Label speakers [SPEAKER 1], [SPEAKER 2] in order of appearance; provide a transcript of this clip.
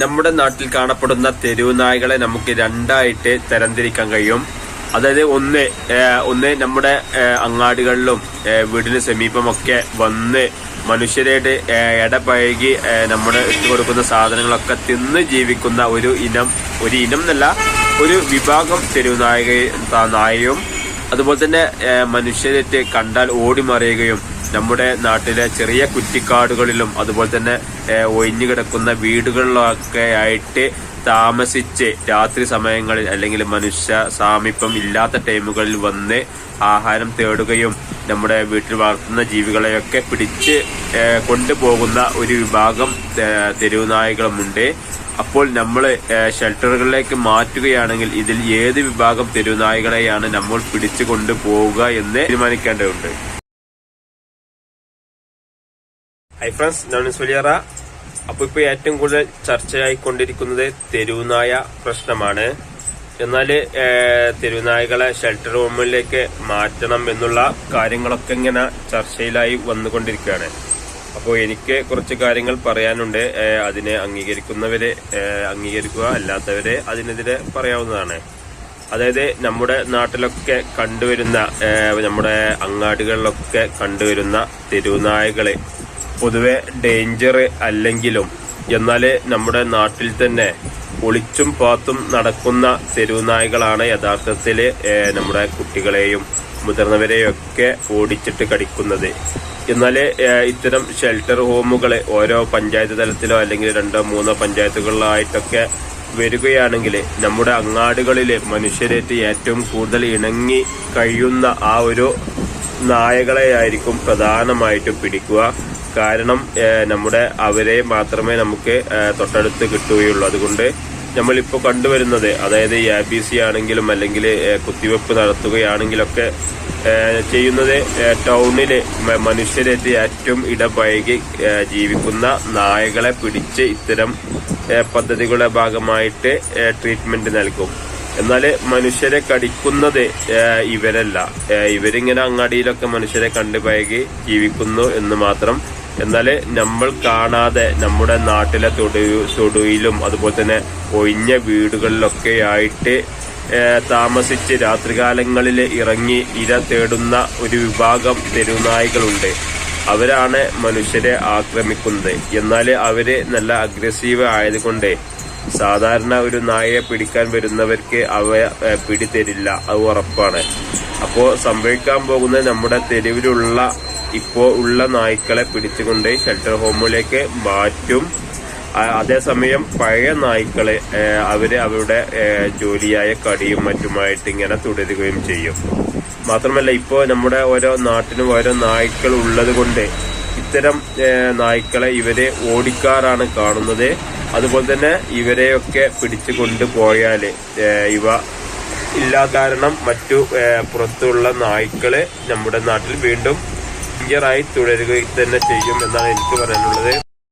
[SPEAKER 1] നമ്മുടെ നാട്ടിൽ കാണപ്പെടുന്ന തെരുവ് നായകളെ നമുക്ക് രണ്ടായിട്ട് തരംതിരിക്കാൻ കഴിയും. അതായത് ഒന്ന് ഒന്ന് നമ്മുടെ അങ്ങാടികളിലും വീടിന് സമീപമൊക്കെ വന്ന് മനുഷ്യരായിട്ട് ഇടപഴകി നമ്മുടെ ഇട്ട് കൊടുക്കുന്ന സാധനങ്ങളൊക്കെ തിന്ന് ജീവിക്കുന്ന ഒരു ഇനം ഒരു ഇനം എന്നല്ല ഒരു വിഭാഗം തെരുവ് നായക നായയും. അതുപോലെ തന്നെ മനുഷ്യരായിട്ട് മനുഷ്യരെ കണ്ടാൽ ഓടിമറിയുകയും നമ്മുടെ നാട്ടിലെ ചെറിയ കുറ്റിക്കാടുകളിലും അതുപോലെ തന്നെ ഒഴിഞ്ഞു കിടക്കുന്ന വീടുകളിലൊക്കെ ആയിട്ട് താമസിച്ച് രാത്രി സമയങ്ങളിൽ അല്ലെങ്കിൽ മനുഷ്യ സാമീപ്യം ഇല്ലാത്ത ടൈമുകളിൽ വന്ന് ആഹാരം തേടുകയും നമ്മുടെ വീട്ടിൽ വളർത്തുന്ന ജീവികളെയൊക്കെ പിടിച്ച് കൊണ്ടുപോകുന്ന ഒരു വിഭാഗം തെരുവുനായകളുമുണ്ട്. തെരുവ് നായകളുമുണ്ട് അപ്പോൾ നമ്മൾ ഷെൽട്ടറുകളിലേക്ക് മാറ്റുകയാണെങ്കിൽ ഇതിൽ ഏത് വിഭാഗം തെരുവുനായകളെയാണ് നമ്മൾ പിടിച്ചു കൊണ്ടുപോവുക എന്ന് തീരുമാനിക്കേണ്ടതുണ്ട്. ഹൈ ഫ്രണ്ട്സ് ഞാൻ സുലിയറ. അപ്പൊ ഇപ്പൊ ഏറ്റവും കൂടുതൽ ചർച്ചയായിക്കൊണ്ടിരിക്കുന്നത് തെരുവുനായ പ്രശ്നമാണ്. എന്നാൽ തെരുവുനായകളെ ഷെൽട്ടർ ഹോമിലേക്ക് മാറ്റണം എന്നുള്ള കാര്യങ്ങളൊക്കെ ഇങ്ങനെ ചർച്ചയിലായി വന്നുകൊണ്ടിരിക്കുകയാണ്. അപ്പോൾ എനിക്ക് കുറച്ച് കാര്യങ്ങൾ പറയാനുണ്ട്. അതിനെ അംഗീകരിക്കുന്നവരെ അംഗീകരിക്കുക അല്ലാത്തവരെ അതിനെതിരെ പറയാവുന്നതാണ്. അതായത് നമ്മുടെ നാട്ടിലൊക്കെ കണ്ടുവരുന്ന നമ്മുടെ അങ്ങാടികളിലൊക്കെ കണ്ടുവരുന്ന തെരുവുനായകളെ പൊതുവെ ഡേഞ്ചർ അല്ലെങ്കിലും എന്നാൽ നമ്മുടെ നാട്ടിൽ തന്നെ ഒളിച്ചും പാത്തും നടക്കുന്ന തെരുവുനായകളാണ് യഥാർത്ഥത്തിൽ നമ്മുടെ കുട്ടികളെയും മുതിർന്നവരെയും ഒക്കെ ഓടിച്ചിട്ട് കടിക്കുന്നത്. എന്നാൽ ഇത്തരം ഷെൽട്ടർ ഹോമുകൾ ഓരോ പഞ്ചായത്ത് തലത്തിലോ അല്ലെങ്കിൽ രണ്ടോ മൂന്നോ പഞ്ചായത്തുകളിലായിട്ടൊക്കെ വരികയാണെങ്കിൽ നമ്മുടെ അങ്ങാടുകളിൽ മനുഷ്യരേറ്റ് ഏറ്റവും കൂടുതൽ ഇണങ്ങി കഴിയുന്ന ആ ഒരു നായകളെയായിരിക്കും പ്രധാനമായിട്ടും പിടിക്കുക. കാരണം നമ്മുടെ അവരെ മാത്രമേ നമുക്ക് തൊട്ടടുത്ത് കിട്ടുകയുള്ളൂ. അതുകൊണ്ട് നമ്മളിപ്പോൾ കണ്ടുവരുന്നത് അതായത് എ ബി സി ആണെങ്കിലും അല്ലെങ്കിൽ കുത്തിവെപ്പ് നടത്തുകയാണെങ്കിലൊക്കെ ചെയ്യുന്നത് ടൗണിൽ ടൗണിൽ മ- ഏറ്റവും ഇടപഴകി ജീവിക്കുന്ന നായകളെ പിടിച്ച് ഇത്തരം പദ്ധതികളുടെ ഭാഗമായിട്ട് ട്രീറ്റ്മെന്റ് നൽകും. എന്നാൽ മനുഷ്യരെ കടിക്കുന്നത് ഇവരല്ല. ഇവരിങ്ങനെ അങ്ങാടിയിലൊക്കെ മനുഷ്യരെ കണ്ടുപഴകി ജീവിക്കുന്നു എന്ന് മാത്രം എന്നാൽ നമ്മൾ കാണാതെ നമ്മുടെ നാട്ടിലെ തൊടു തൊടുയിലും അതുപോലെ തന്നെ ഒഴിഞ്ഞ വീടുകളിലൊക്കെ ആയിട്ട് താമസിച്ച് രാത്രികാലങ്ങളിൽ ഇറങ്ങി ഇര തേടുന്ന ഒരു വിഭാഗം തെരുവുനായികളുണ്ട്. അവരാണ് മനുഷ്യരെ ആക്രമിക്കുന്നത്. എന്നാൽ അവർ നല്ല അഗ്രസീവ് ആയതുകൊണ്ട് സാധാരണ ഒരു നായയെ പിടിക്കാൻ വരുന്നവർക്ക് അവ പിടിത്തരില്ല അത് ഉറപ്പാണ്. അപ്പോൾ സംഭവിക്കാൻ പോകുന്നത് നമ്മുടെ തെരുവിലുള്ള ഇപ്പോ ഉള്ള നായ്ക്കളെ പിടിച്ചുകൊണ്ട് ഷെൽട്ടർ ഹോമിലേക്ക് മാറ്റും. അതേസമയം പഴയ നായ്ക്കളെ അവർ അവർ അവരുടെ ജോലിയായ കടിയും മറ്റുമായിട്ട് ഇങ്ങനെ തുടരുകയും ചെയ്യും. മാത്രമല്ല ഇപ്പോൾ നമ്മുടെ ഓരോ നാട്ടിനും ഓരോ നായ്ക്കൾ ഉള്ളത് കൊണ്ട് ഇത്തരം നായ്ക്കളെ ഇവരെ ഓടിക്കാറാണ് കാണുന്നത്. അതുപോലെ തന്നെ ഇവരെയൊക്കെ പിടിച്ചു കൊണ്ടുപോയാൽ ഇവ ഇല്ലാ കാരണം മറ്റു പുറത്തുള്ള നായ്ക്കൾ നമ്മുടെ നാട്ടിൽ വീണ്ടും ഡേഞ്ചറായി തുടരുക തന്നെ ചെയ്യും എന്നാണ് എനിക്ക് പറയാനുള്ളത്.